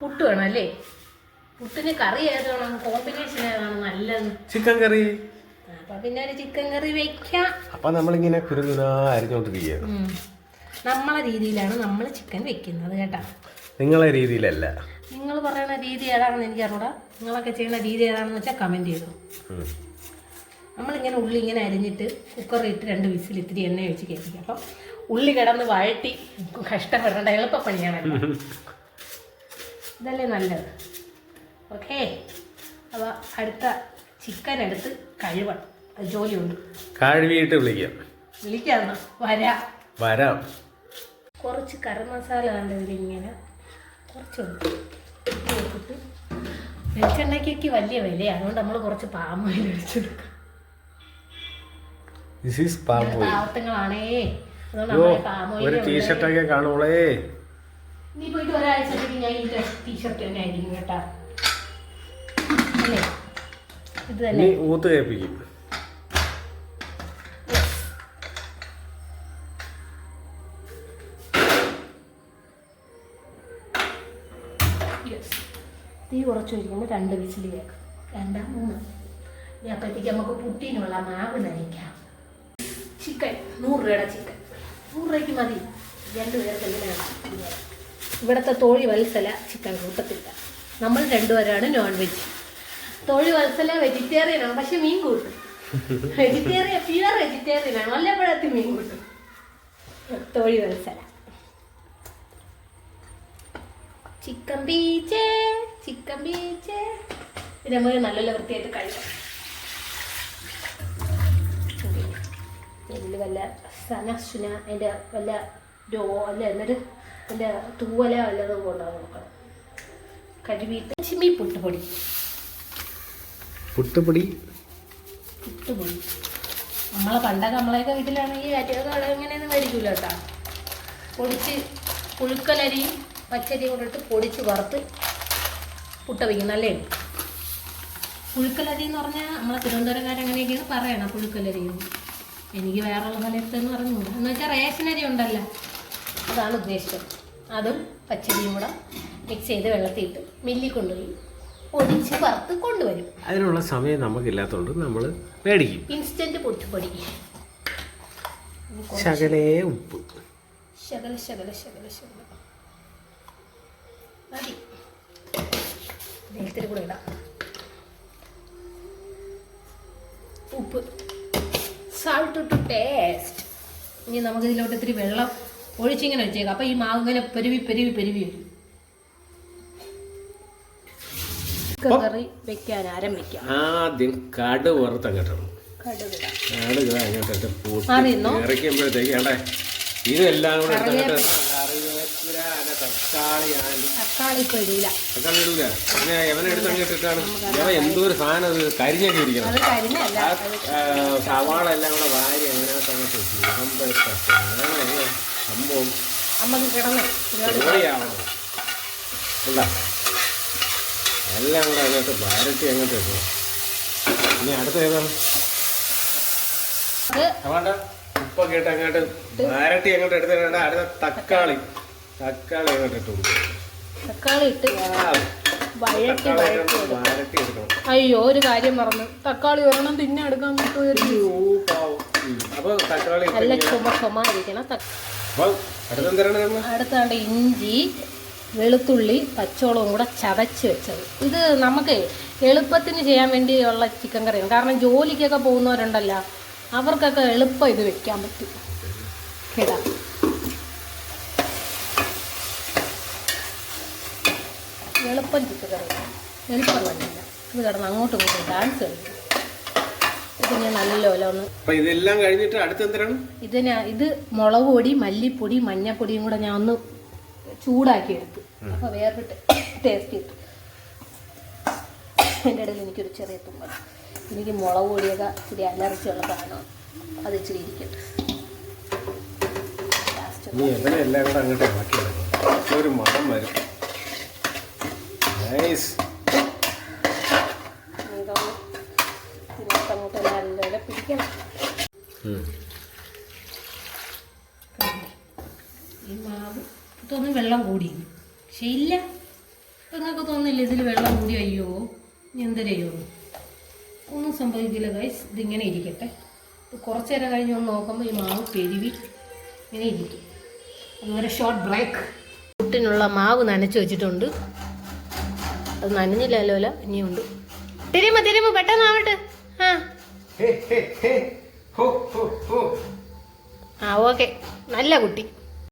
പുട്ട് വേണം അല്ലേ? പുട്ടിന് കറി ഏതാണ് കോമ്പിനേഷൻ ഏതാണ് നല്ലത്. Chicken curry. അപ്പൊ പിന്നെ ഒരു ചിക്കൻ കറി വെക്കാം. അപ്പൊ നമ്മളിങ്ങനെ. നമ്മളെ രീതിയിലാണ് നമ്മൾ ചിക്കൻ വെക്കുന്നത് കേട്ടാ. നിങ്ങളെ രീതിയിലല്ല. നിങ്ങൾ പറയുന്ന രീതി ഏതാണെന്ന് എനിക്ക് അറിയൂടാ നിങ്ങളൊക്കെ ചെയ്യുന്ന രീതി ഏതാണെന്ന് വെച്ചാൽ കമന്റ് ചെയ്തു. നമ്മളിങ്ങനെ ഉള്ളി ഇങ്ങനെ അരിഞ്ഞിട്ട് കുക്കറിൽ ഇട്ട് രണ്ട് വിസിൽ ഇത്തിരി എണ്ണ ഒഴിച്ച് കയറ്റിക്കും അപ്പം ഉള്ളി കിടന്ന് വഴട്ടി കഷ്ടപ്പെടേണ്ട കേട്ടോ. ഇതല്ലേ നല്ലത്. ഓക്കേ? അപ്പോൾ അടുത്ത ചിക്കൻ എടുത്ത് കഴുവണം. അത് ജോലിയുണ്ട്. കഴുകിയിട്ട് വിളിക്കാം. വിളിക്കാമെന്നോ വരാ. വരാം. കുറച്ച് കറി മസാല കണ്ട് ഇങ്ങനെ കുറച്ചുണ്ട്. വെളിച്ചെണ്ണയ്ക്ക് വെളിച്ചെണ്ണയ്ക്കൊക്കെ വലിയ വിലയാണ് അതുകൊണ്ട് നമ്മൾ കുറച്ച് പാമോയിൽ ഒഴിച്ചെടുക്കും. പാവത്തങ്ങളാണേ. അതുകൊണ്ട് ഒരു ടീഷർട്ടൊക്കെ കാണുമ്പോളേ നീ പോയിട്ട് ഒരാഴ്ചത്തേക്ക് ഞാൻ ഈ ടീഷർട്ട് തന്നെ ആയിരിക്കും കേട്ടാ. അല്ലേ? ഇത് തന്നെ. ഇനി ഊത്ത് കേൾപ്പിക്കും. Yes. തീ കുറച്ച് ഒഴിക്കുമ്പോൾ രണ്ട് വിസിൽ കേൾക്കും. രണ്ടാ മൂന്ന്. ഇനി അപ്പോഴത്തേക്ക് നമുക്ക് പുട്ടിനുള്ള മാവ് നനയ്ക്കാം. ചിക്കൻ നൂറ് രൂപയുടെ ചിക്കൻ നൂറ് രൂപയ്ക്ക് മതി. രണ്ടുപേർക്ക് എങ്ങനെയാണ്? ഇവിടുത്തെ തോഴി വത്സല ചിക്കൻ കൂട്ടത്തില്ല. നമ്മൾ രണ്ടുപേരാണ് നോൺ വെജ് തോഴി വത്സല വെജിറ്റേറിയൻ ആണ് പക്ഷെ മീൻ കൂട്ടും. വെജിറ്റേറിയൻ പ്യുവർ വെജിറ്റേറിയൻ ആണ്. വല്ലപ്പോഴത്തെ മീൻ കൂട്ടും. തോഴി Vatsala chicken beach chicken beach. ഇത് നമ്മൾ നല്ല വൃത്തിയായിട്ട് കഴിക്കാം വല്ല സനസുന അതിന്റെ വല്ല രോ അല്ല എന്നിട്ട് അതിന്റെ തൂവല വല്ലതും കൊണ്ടാണ് നോക്കണം കഴുകിയിട്ട് ചിമ്മി പുട്ടുപൊടി. പുട്ടുപൊടി? പുട്ടുപൊടി. നമ്മളെ പണ്ടൊക്കെ നമ്മളെയൊക്കെ വീട്ടിലാണെങ്കിൽ അരിയൊക്കെ എങ്ങനെയൊന്നും മേടിക്കില്ല കേട്ടോ. പൊടിച്ച് പുഴുക്കലരിയും പച്ചരിയും കൊണ്ടിട്ട് പൊടിച്ച് വറുത്ത് പുട്ട വയ്ക്കും നല്ലേ പുഴുക്കലരി എന്ന് പറഞ്ഞാൽ നമ്മളെ തിരുവനന്തപുരംകാർ അങ്ങനെയൊക്കെയാണ് പറയണം പുഴുക്കലരി എന്ന്. എനിക്ക് വേറെയുള്ള സ്ഥലത്തെന്ന് പറഞ്ഞുകൂടാ. എന്ന് വെച്ചാൽ റേഷനരി ഉണ്ടല്ലോ. അതാണ് ഉദ്ദേശം അതും പച്ചരിയും കൂടെ മിക്സ് ചെയ്ത് വെള്ളത്തിയിട്ട് മില്ലിൽ കൊണ്ടുപോയി പൊടിച്ച് വറുത്ത് കൊണ്ടുവരും. അതിനുള്ള സമയം നമുക്കില്ലാത്തതുകൊണ്ട് നമ്മൾ മേടിക്കും. ഇൻസ്റ്റന്റ് പൊട്ടുപൊടി ശകലേ ഉപ്പ്. ശകല ശകല ശകല ശകല. മതി. വെള്ളത്തിൽ കൂടെ ഇടാം. ഉപ്പ്. സാൾട്ട് ടു ടേസ്റ്റ് ഇനി നമുക്ക് ഇതിലോട്ട് ഇത്തിരി വെള്ളം ഒഴിച്ചിങ്ങനെ വെച്ചേക്കാം. അപ്പം ഈ മാവ് ഇങ്ങനെ പെരുവി പെരുവി പെരുവി വരും. കറി വെക്കാൻ ആരംഭിക്കാം ആദ്യം വറുത്തങ്ങോട്ടാണ് കടുക് പൂട്ടി? ഇറക്കുമ്പോഴത്തേക്ക് ഇതെല്ലാം കൂടെ അതിന്റെ തക്കാളി തക്കാളി ഇടില്ല തക്കാളി ഇടൂല. പിന്നെ എവനെ എടുത്ത് അങ്ങോട്ടിട്ടാണ് ഇവ എന്തോ ഒരു സാധനം അത് കരിഞ്ഞൊക്കെ ഇരിക്കണം. സവാള എല്ലാം കൂടെ വാരി ഇടുമ്പോഴത്തെ സാധനം, സംഭവം അമ്മയ്ക്ക് കിടന്ന്. എല്ലാം കൂടെ അങ്ങോട്ട് വരട്ടി അങ്ങോട്ട് ഇടണം ഇനി അടുത്ത ഏതാണ് വേണ്ട ഉപ്പൊക്കെ ഇട്ട് അങ്ങോട്ട് വരട്ടി അങ്ങോട്ട് എടുത്തിട്ടുണ്ട്. അടുത്ത തക്കാളി. തക്കാളി അങ്ങോട്ട് ഇട്ട് കൊടുക്കും തക്കാളി ഇട്ട് വഴട്ടി തക്കാളി വഴട്ടി എടുക്കണം. അയ്യോ ഒരു കാര്യം പറഞ്ഞു തക്കാളി ഒരെണ്ണം തിന്നെ എടുക്കാൻ പറ്റുമോ. അപ്പൊ തക്കാളി നല്ല ചുമ ചുമ ഇരിക്കണം. തക്ക- അപ്പൊ അടുത്തെന്തരാണ് നമ്മൾ അടുത്താണ്ട് ഇഞ്ചി വെളുത്തുള്ളി പച്ചോളവും കൂടെ ചതച്ച് വെച്ചത്. ഇത് നമുക്ക് എളുപ്പത്തിന് ചെയ്യാൻ വേണ്ടിയുള്ള ചിക്കൻ കറിയാണ്. കാരണം ജോലിക്കൊക്കെ പോകുന്നവരുണ്ടല്ലോ അവർക്കൊക്കെ എളുപ്പം ഇത് വെക്കാൻ പറ്റും. കേടാ എളുപ്പം ചിക്കൻ കറി. എളുപ്പം ഇത് കിടന്ന് അങ്ങോട്ടും ഇങ്ങോട്ടും ഡാൻസ് കളിക്കും. ഞാൻ നല്ലപോലെ ഒന്ന്. അപ്പൊ ഇതെല്ലാം കഴിഞ്ഞിട്ട് അടുത്തെന്തരാണ് ഇതിന് ഇത് മുളക് പൊടി മല്ലിപ്പൊടി മഞ്ഞപ്പൊടിയും കൂടെ ഞാൻ ഒന്ന് ചൂടാക്കി എടുത്തു. അപ്പൊ വേറിട്ട് ടേസ്റ്റ് കിട്ടും. അതിന്റെ ഇടയിൽ എനിക്കൊരു ചെറിയ തുമ്പ എനിക്ക് മുളക് പൊടിയൊക്കെ ഇച്ചിരി അലർജിയുള്ള സാധനം അത് ഇച്ചിരി ഇരിക്കട്ടെ. ലാസ്റ്റ് ഇനി എല്ലാം കൂടെ അങ്ങോട്ട് എടുക്കണം ഒരു മണം വരും. നൈസ് അങ്ങോട്ട് നല്ലപോലെ പിടിക്കണം. ഈ മാവ് ഇതൊന്ന് വെള്ളം കൂടി പക്ഷെ ഇല്ല. നിങ്ങൾക്ക് തോന്നില്ല ഇതിൽ വെള്ളം കൂടി അയ്യോ എന്തരയോ ഒന്നും സംഭവിക്കില്ല ഗൈസ് ഇതിങ്ങനെ ഇരിക്കട്ടെ. കുറച്ചു നേരം കഴിഞ്ഞ് ഒന്ന് നോക്കുമ്പോൾ ഈ മാവ് പെരുവി ഇങ്ങനെ ഇരിക്കും. അതുവരെ ഷോർട്ട് ബ്രേക്ക് കുട്ടിനുള്ള മാവ് നനച്ച് വെച്ചിട്ടുണ്ട്. അത് നനഞ്ഞില്ലല്ലോ അല്ല ഇനിയുണ്ട് തിരുമ്പ തിരുമ്പ പെട്ടെന്നാവട്ടെ. ആ. ഓക്കെ. നല്ല കുട്ടി.